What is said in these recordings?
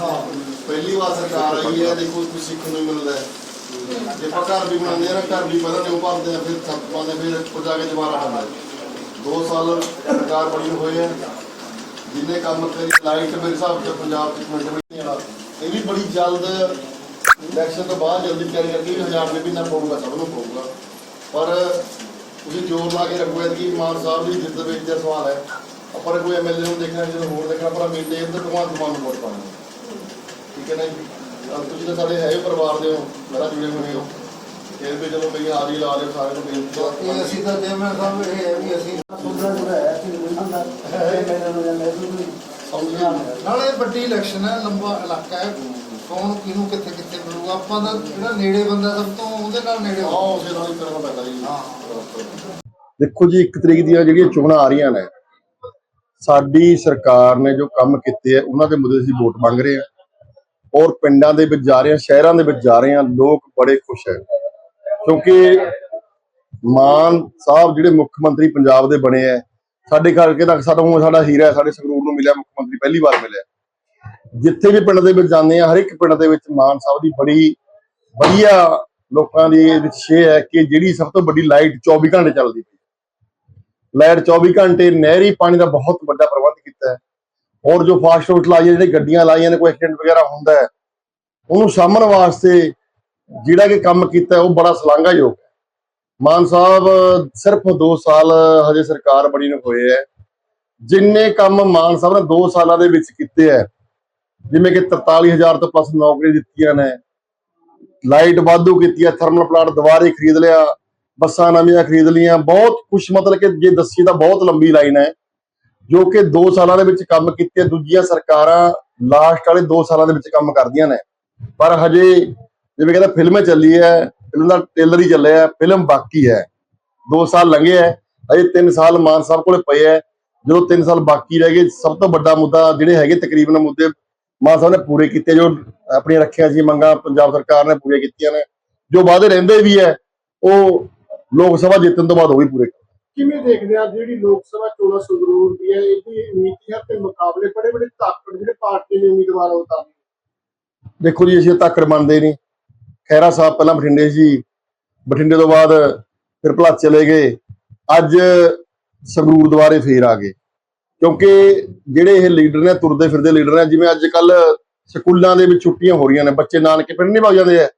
ਹਾਂ, ਪਹਿਲੀ ਵਾਰ ਸਰਕਾਰ ਆਈ ਹੈ, ਦੇਖੋ ਕੁਝ ਸਿੱਖਣ ਨੂੰ ਮਿਲਦਾ ਹੈ। ਜੇ ਆਪਾਂ ਘਰ ਵੀ ਬਣਾਉਂਦੇ ਆ ਨਾ ਘਰ ਵੀ ਪਹਿਲਾਂ ਨਿਉ ਭਰਦੇ ਆ, ਫਿਰ ਛੱਤ ਪਾਉਂਦੇ ਫਿਰ ਉੱਪਰ ਜਾ ਕੇ ਦੁਬਾਰਾ ਪਾਉਂਦੇ ਦੋ ਸਾਲ ਸਰਕਾਰ ਬਣੀ ਨੂੰ ਹੋਏ ਜਿੰਨੇ ਕੰਮ ਕਰੀ, ਲਾਈਟ ਮੇਰੇ ਹਿਸਾਬ ਤੇ ਪੰਜਾਬ ਚ ਮਿੰਟ ਮਿੰਟ ਇਹ ਵੀ ਬੜੀ ਜਲਦ ਇਲੈਕਸ਼ਨ ਤੋਂ ਬਾਅਦ ਜਲਦੀ ਤਿਆਰੀ ਕਰਕੇ ਵੀ ਹਜ਼ਾਰ ਰੁਪਏ ਮਹੀਨਾ ਪਊਗਾ, ਸਭ ਨੂੰ ਪਊਗਾ। ਪਰ ਤੁਸੀਂ ਜ਼ੋਰ ਲਾ ਕੇ ਰੱਖੋ ਕਿ ਮਾਨ ਸਾਹਿਬ ਦੀ ਜਿੱਦ ਵਿੱਚ ਦਾ ਸਵਾਲ ਹੈ। ਆਪਾਂ ਨੇ ਕੋਈ ਐਮਐਲਏ ਨੂੰ ਦੇਖਣਾ ਜਦੋਂ ਹੋਰ ਦੇਖਣਾ, ਪਰ ਮੇਲੇ ਇੱਧਰ ਭਗਵਾਨ ਮਾਨ ਨੂੰ ਵੋਟ ਪਾਉਣਾ ਠੀਕ ਹੈ। ਨਾ ਜੀ ਅਹ ਤੁਸੀਂ ਤਾਂ ਸਾਡੇ ਹੈ ਹੀ ਪਰਿਵਾਰ ਦੇ ਹੋ ਮੇਰਾ ਜੁੜੇ ਹੋਏ ਹੋ। ਫਿਰ ਵੀ ਜਦੋਂ ਮੇਰੀ ਹਾਜ਼ਰੀ ਲਾ ਲਿਓ ਸਾਰੇ ਨੂੰ ਬੇਨਤੀ ਇਹ ਹੈ ਅਸੀਂ ਤਾਂ ਜਿਵੇਂ ਸਾਹਿਬ ਇਹ ਹੈ ਵੀ ਅਸੀਂ ਸੁਣਦਾ ਜਿਹੜਾ ਹੈ ਕਿ ਨਹੀਂ ਹੁੰਦਾ। ਮੈਨੂੰ ਨੂੰ ਜਾਂਦਾ ਇਹ ਸਮਝ ਗਏ। ਨਾਲੇ ਵੱਡੀ ਇਲੈਕਸ਼ਨ ਹੈ ਲੰਬਾ ਇਲਾਕਾ ਹੈ। ਕੌਣ ਕਿਹਨੂੰ ਕਿੱਥੇ ਕਿੱਥੇ ਮਿਲੂਗਾ? ਆਪਾਂ ਦਾ ਜਿਹੜਾ ਨੇੜੇ ਬੰਦਾ ਸਭ ਤੋਂ ਉਹਦੇ ਨਾਲ ਨੇੜੇ ਹਾਂ ਹੋ ਉਸੇ ਨਾਲ ਹੀ ਕਰਨਾ ਪੈਂਦਾ ਜੀ। ਹਾਂ। ਦੇਖੋ ਜੀ 1 ਤਰੀਕ ਦੀਆਂ ਜਿਹੜੀਆਂ ਚੋਣਾਂ ਆ ਰਹੀਆਂ ਨੇ ਸਾਡੀ ਸਰਕਾਰ ਨੇ ਜੋ ਕੰਮ ਕੀਤੇ ਆ ਉਹਨਾਂ ਦੇ ਮੁੱਦੇ ਅਸੀਂ ਵੋਟ ਮੰਗ ਰਹੇ ਹਾਂ। ਔਰ ਪਿੰਡਾਂ ਦੇ ਵਿੱਚ ਜਾ ਰਹੇ ਹਾਂ, ਸ਼ਹਿਰਾਂ ਦੇ ਵਿੱਚ ਜਾ ਰਹੇ ਹਾਂ, ਲੋਕ ਬੜੇ ਖੁਸ਼ ਹੈ। ਕਿਉਂਕਿ ਮਾਨ ਸਾਹਿਬ ਜਿਹੜੇ ਮੁੱਖ ਮੰਤਰੀ ਪੰਜਾਬ ਦੇ ਬਣੇ ਆ ਸਾਡੇ ਕਰਕੇ ਤੱਕ ਸਾਡਾ ਸਾਡਾ ਹੀਰਾ ਸਾਡੇ ਸੰਗਰੂਰ ਨੂੰ ਮਿਲਿਆ, ਮੁੱਖ ਮੰਤਰੀ ਪਹਿਲੀ ਵਾਰ ਮਿਲਿਆ ਜਿੱਥੇ ਵੀ ਪਿੰਡ ਦੇ ਵਿੱਚ ਜਾਂਦੇ ਆ ਹਰ ਇੱਕ ਪਿੰਡ ਦੇ ਵਿੱਚ ਮਾਨ ਸਾਹਿਬ ਦੀ ਬੜੀ ਵਧੀਆ ਲੋਕਾਂ ਦੀ ਵਿੱਚ ਇਹ ਹੈ ਕਿ ਜਿਹੜੀ ਸਭ ਤੋਂ ਵੱਡੀ ਲਾਈਟ 24 ਘੰਟੇ ਚੱਲਦੀ ਪਈ ਲਾਈਟ 24 ਘੰਟੇ ਨਹਿਰੀ ਪਾਣੀ ਦਾ ਬਹੁਤ ਵੱਡਾ ਪ੍ਰਬੰਧ ਹੋਰ ਜੋ ਫਾਸਟ ਫੂਡ ਲਾਈਆਂ, ਜਿਹੜੇ ਗੱਡੀਆਂ ਲਾਈਆਂ ਨੇ, ਕੋਈ ਐਕਸੀਡੈਂਟ ਵਗੈਰਾ ਹੁੰਦਾ ਹੈ, ਉਹਨੂੰ ਸਾਹਮਣ ਵਾਸਤੇ ਜਿਹੜਾ ਕਿ ਕੰਮ ਕੀਤਾ ਉਹ ਬੜਾ ਸ਼ਲਾਘਾਯੋਗ ਹੈ। ਮਾਨ ਸਾਹਿਬ, ਸਿਰਫ 2 ਸਾਲ ਹਜੇ ਸਰਕਾਰ ਬਣੀ ਨੂੰ ਹੋਏ ਹੈ। ਜਿੰਨੇ ਕੰਮ ਮਾਨ ਸਾਹਿਬ ਨੇ 2 ਸਾਲਾਂ ਦੇ ਵਿੱਚ ਕੀਤੇ ਹੈ, ਜਿਵੇਂ ਕਿ 43000 ਤੋਂ ਪਲੱਸ ਨੌਕਰੀ ਦਿੱਤੀਆਂ ਨੇ, ਲਾਈਟ ਵਾਧੂ ਕੀਤੀ ਹੈ ਥਰਮਲ ਪਲਾਂਟ ਦੁਬਾਰੇ ਖਰੀਦ ਲਿਆ, ਬੱਸਾਂ ਨਵੀਆਂ ਖਰੀਦ ਲਈਆਂ, ਬਹੁਤ ਕੁਝ ਮਤਲਬ ਕਿ ਜੇ ਦੱਸੀ ਤਾਂ ਬਹੁਤ ਲੰਬੀ ਲਾਈਨ ਹੈ। ਜੋ ਕਿ 2 ਸਾਲਾਂ ਦੇ ਵਿੱਚ ਕੰਮ ਕੀਤੇ, ਦੂਜੀਆਂ ਸਰਕਾਰਾਂ ਲਾਸਟ ਵਾਲੇ 2 ਸਾਲਾਂ ਦੇ ਵਿੱਚ ਕੰਮ ਕਰਦੀਆਂ ਨੇ। ਪਰ ਹਜੇ ਜਿਵੇਂ ਕਹਿੰਦਾ, ਫਿਲਮ ਚੱਲੀ ਹੈ, ਫਿਲਮ ਦਾ ਟ੍ਰੇਲਰ ਹੀ ਚੱਲਿਆ ਫਿਲਮ ਬਾਕੀ ਹੈ। 2 ਸਾਲ ਲੰਘੇ ਹੈ, ਹਜੇ 3 ਸਾਲ ਮਾਨ ਸਾਹਿਬ ਕੋਲੇ ਪਏ ਹੈ। ਜਦੋਂ 3 ਸਾਲ ਬਾਕੀ ਰਹਿ ਗਏ, ਸਭ ਤੋਂ ਵੱਡਾ ਮੁੱਦਾ ਜਿਹੜੇ ਹੈਗੇ ਤਕਰੀਬਨ ਮੁੱਦੇ ਮਾਨ ਸਾਹਿਬ ਨੇ ਪੂਰੇ ਕੀਤੇ, ਜੋ ਆਪਣੀਆਂ ਰੱਖੀਆਂ ਸੀ ਮੰਗਾਂ ਪੰਜਾਬ ਸਰਕਾਰ ਨੇ ਪੂਰੀਆਂ ਕੀਤੀਆਂ ਨੇ। ਜੋ ਵਾਅਦੇ ਰਹਿੰਦੇ ਵੀ ਹੈ, ਉਹ ਲੋਕ ਸਭਾ ਜਿੱਤਣ ਤੋਂ ਬਾਅਦ ਉਹ ਵੀ ਪੂਰੇ ਕਿਵੇਂ ਦੇਖਦੇ ਆ ਜਿਹੜੀ ਲੋਕ ਸਭਾ ਚੋਣਾਂ ਸੰਗਰੂਰ ਦੀ ਹੈ, ਇਹਦੀ ਨੀਤੀਆਂ ਤੇ ਮੁਕਾਬਲੇ ਬੜੇ ਬੜੇ ਤਾਕਤ ਜਿਹੜੇ ਪਾਰਟੀ ਨੇ ਉਮੀਦਵਾਰ ਉਤਾਰੇ ਦੇਖੋ ਜੀ, ਅਸੀਂ ਧਾਕੜ ਮੰਨਦੇ ਨਹੀਂ। ਖੈਰਾ ਸਾਹਿਬ ਪਹਿਲਾਂ ਬਠਿੰਡੇ ਸੀ। ਬਠਿੰਡੇ ਤੋਂ ਬਾਅਦ ਫਿਰ ਭਲਾਚ ਚਲੇ ਗਏ। ਅੱਜ ਸੰਗਰੂਰ ਦੁਆਰੇ ਫੇਰ ਆ ਗਏ। ਕਿਉਂਕਿ ਜਿਹੜੇ ਇਹ ਲੀਡਰ ਨੇ, ਤੁਰਦੇ ਫਿਰਦੇ ਲੀਡਰ ਨੇ, ਜਿਵੇਂ ਅੱਜ ਕੱਲ ਸਕੂਲਾਂ ਦੇ ਵਿੱਚ ਛੁੱਟੀਆਂ ਹੋ ਰਹੀਆਂ ਨੇ, ਬੱਚੇ ਨਾਨਕੇ ਪਿੰਡ ਨਹੀਂ ਵਗ ਜਾਂਦੇ ਆ,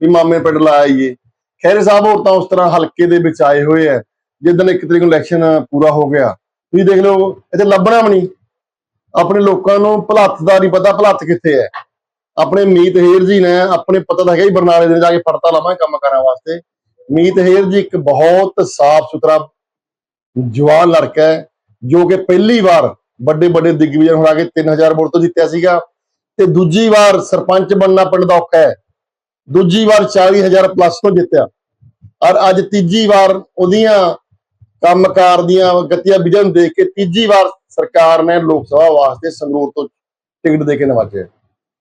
ਵੀ ਮਾਮੇ ਪਿੰਡ ਲਾ ਆਈਏ। ਖੈਰੇ ਸਾਹਿਬ ਹੋਰ ਤਾਂ ਉਸ ਤਰ੍ਹਾਂ ਹਲਕੇ ਦੇ ਵਿੱਚ ਆਏ ਹੋਏ ਆ। ਜਿੱਦਣ ਇੱਕ ਤਰੀਕ ਨੂੰ ਇਲੈਕਸ਼ਨ ਪੂਰਾ ਹੋ ਗਿਆ, ਤੁਸੀਂ ਦੇਖ ਲਓ, ਇੱਥੇ ਲੱਭਣਾ ਵੀ ਨਹੀਂ। ਆਪਣੇ ਲੋਕਾਂ ਨੂੰ ਭਲੱਥ ਦਾ ਨਹੀਂ ਪਤਾ ਭਲੱਥ ਕਿੱਥੇ ਹੈ। ਆਪਣੇ ਮੀਤ ਹੇਰ ਜੀ ਨੇ ਆਪਣੇ ਪਤਾ ਤਾਂ ਹੈਗਾ ਹੀ ਬਰਨਾਲੇ ਦੇ ਜਾ ਕੇ ਪੜਤਾ ਲਾਵਾਂਗੇ ਕੰਮ ਕਰਨ ਵਾਸਤੇ। ਮੀਤ ਹੇਰ ਜੀ ਇੱਕ ਬਹੁਤ ਸਾਫ਼ ਸੁਥਰਾ ਜਵਾਨ ਲੜਕਾ ਹੈ, ਜੋ ਕਿ ਪਹਿਲੀ ਵਾਰ ਵੱਡੇ ਵੱਡੇ ਦਿਗਵਿਜਨ ਹਰਾ ਕੇ 3000 ਵੋਟ ਤੋਂ ਜਿੱਤਿਆ ਸੀਗਾ। ਤੇ ਦੂਜੀ ਵਾਰ ਸਰਪੰਚ ਬਣਨਾ ਪਿੰਡ ਦਾ ਔਖਾ ਹੈ। ਦੂਜੀ ਵਾਰ 40000 ਪਲੱਸ ਤੋਂ ਜਿੱਤਿਆ। ਔਰ ਅੱਜ ਤੀਜੀ ਵਾਰ ਉਹਦੀਆਂ ਕੰਮਕਾਰ ਦੀਆਂ ਗਤੀਆਂ ਵਿਜਨ ਦੇਖ ਕੇ ਤੀਜੀ ਵਾਰ ਸਰਕਾਰ ਨੇ ਲੋਕ ਸਭਾ ਵਾਸਤੇ ਸੰਗਰੂਰ ਤੋਂ ਟਿਕਟ ਦੇ ਕੇ ਨਵਾਜਿਆ।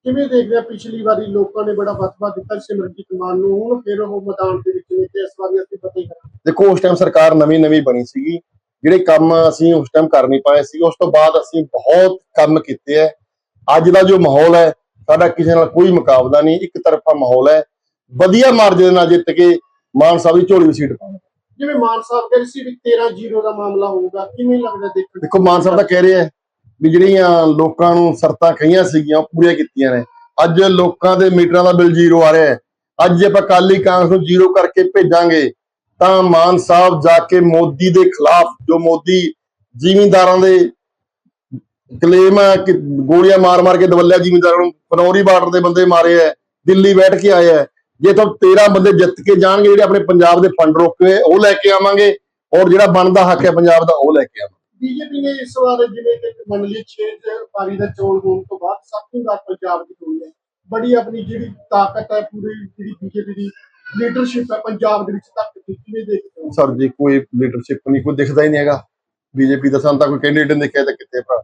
ਕਿਵੇਂ ਦੇਖਦੇ ਆ? ਪਿਛਲੀ ਵਾਰੀ ਲੋਕਾਂ ਨੇ ਬੜਾ ਫਤਵਾ ਦਿੱਤਾ ਸਿਮਰਜੀਤ ਮਾਨ ਨੂੰ। ਹੁਣ ਫਿਰ ਉਹ ਮੈਦਾਨ ਦੇ ਵਿੱਚ ਨੇ ਤੇ ਇਸ ਵਾਰੀ ਅਸੀਂ ਪਤਾ ਹੀ ਕਰਾਂਗੇ। ਦੇਖੋ ਉਸ ਟਾਈਮ ਸਰਕਾਰ ਨਵੀਂ ਨਵੀਂ ਬਣੀ ਸੀਗੀ। ਜਿਹੜੇ ਕੰਮ ਅਸੀਂ ਉਸ ਟਾਈਮ ਕਰ ਨਹੀਂ ਪਾਏ ਸੀ ਉਸ ਤੋਂ ਬਾਅਦ ਅਸੀਂ ਬਹੁਤ ਕੰਮ ਕੀਤੇ ਹੈ ਅੱਜ ਦਾ ਜੋ ਮਾਹੌਲ ਹੈ ਸਾਡਾ ਕਿਸੇ ਨਾਲ ਕੋਈ ਮੁਕਾਬਲਾ ਨਹੀਂ। ਇੱਕ ਤਰਫਾ ਮਾਹੌਲ ਹੈ। ਵਧੀਆ ਮਾਰਜਨ ਨਾਲ ਜਿੱਤ ਕੇ ਮਾਨ ਸਾਹਿਬ ਦੀ ਝੋਲੀ ਦੀ ਸੀਟ ਪਾਉਣੀ। ਜਿਵੇਂ ਮਾਨ ਸਾਹਿਬ ਕਹਿੰਦੇ ਸੀ ਵੀ 13-0 ਦਾ ਮਾਮਲਾ ਹੋਊਗਾ, ਕਿਵੇਂ ਲੱਗਦਾ ਦੇਖਣ ਦੇਖੋ, ਮਾਨ ਸਾਹਿਬ ਤਾਂ ਕਹਿ ਰਹੇ ਹੈ ਵੀ ਜਿਹੜੀਆਂ ਲੋਕਾਂ ਨੂੰ ਸ਼ਰਤਾਂ ਕਹੀਆਂ ਸੀਗੀਆਂ, ਉਹ ਪੂਰੀਆਂ ਕੀਤੀਆਂ ਨੇ। ਅੱਜ ਲੋਕਾਂ ਦੇ ਮੀਟਰਾਂ ਦਾ ਬਿੱਲ ਜ਼ੀਰੋ ਆ ਰਿਹਾ ਹੈ। ਅੱਜ ਜੇ ਆਪਾਂ ਕਾਲੀ ਕਾਂਗਰਸ ਨੂੰ ਜ਼ੀਰੋ ਕਰਕੇ ਭੇਜਾਂਗੇ, ਤਾਂ ਮਾਨ ਸਾਹਿਬ ਜਾ ਕੇ ਮੋਦੀ ਦੇ ਖਿਲਾਫ, ਜੋ ਮੋਦੀ ਜ਼ਿਮੀਂਦਾਰਾਂ ਦੇ ਕਲੇਮ ਹੈ ਕਿ ਗੋਲੀਆਂ ਮਾਰ ਮਾਰ ਕੇ ਦਵੱਲਿਆ ਜ਼ਿਮੀਂਦਾਰਾਂ ਨੂੰ, ਫਨੌਰੀ ਬਾਰਡਰ ਦੇ ਬੰਦੇ ਮਾਰੇ ਹੈ ਦਿੱਲੀ ਬੈਠ ਕੇ ਆਏ ਹੈ ਜੇ ਤਾਂ 13 ਬੰਦੇ ਜਿੱਤ ਕੇ ਜਾਣਗੇ ਜਿਹੜੇ ਆਪਣੇ ਪੰਜਾਬ ਦੇ ਫੰਡ ਰੋਕੇ ਉਹ ਲੈ ਕੇ ਆਵਾਂਗੇ ਔਰ ਜਿਹੜਾ ਬਣਦਾ ਹੱਕ ਹੈ ਪੰਜਾਬ ਦਾ ਉਹ ਲੈ ਕੇ ਆਵਾਂਗੇ। ਬੀਜੇਪੀ ਨੇ ਇਸ ਵਾਰ ਜਿਵੇਂ ਕਿ ਮੰਡਲੀ 6 ਪਾਰੀ ਦਾ ਚੋਣ ਹੋਣ ਤੋਂ ਬਾਅਦ ਸਭ ਤੋਂ ਜ਼ਿਆਦਾ ਪੰਜਾਬ ਦੀ ਹੋਈ ਹੈ। ਬੜੀ ਆਪਣੀ ਜਿਹੜੀ ਤਾਕਤ ਹੈ ਪੂਰੀ ਜਿਹੜੀ ਬੀਜੇਪੀ ਦੀ ਲੀਡਰਸ਼ਿਪ ਹੈ ਪੰਜਾਬ ਦੇ ਵਿੱਚ ਤਾਕਤ ਦੀ ਕਿਵੇਂ ਦੇਖਦੇ ਹੋ? ਸਰ ਜੀ ਕੋਈ ਲੀਡਰਸ਼ਿਪ ਨਹੀਂ ਕੋਈ ਦਿਖਦਾ ਹੀ ਨਹੀਂ ਹੈਗਾ। ਬੀਜੇਪੀ ਦਾ ਸਾਨੂੰ ਤਾਂ ਕੋਈ ਕੈਂਡੀਡੇਟ ਨਹੀਂ ਦਿਖਿਆ ਤਾਂ ਕਿੱਥੇ ਭਰਾ?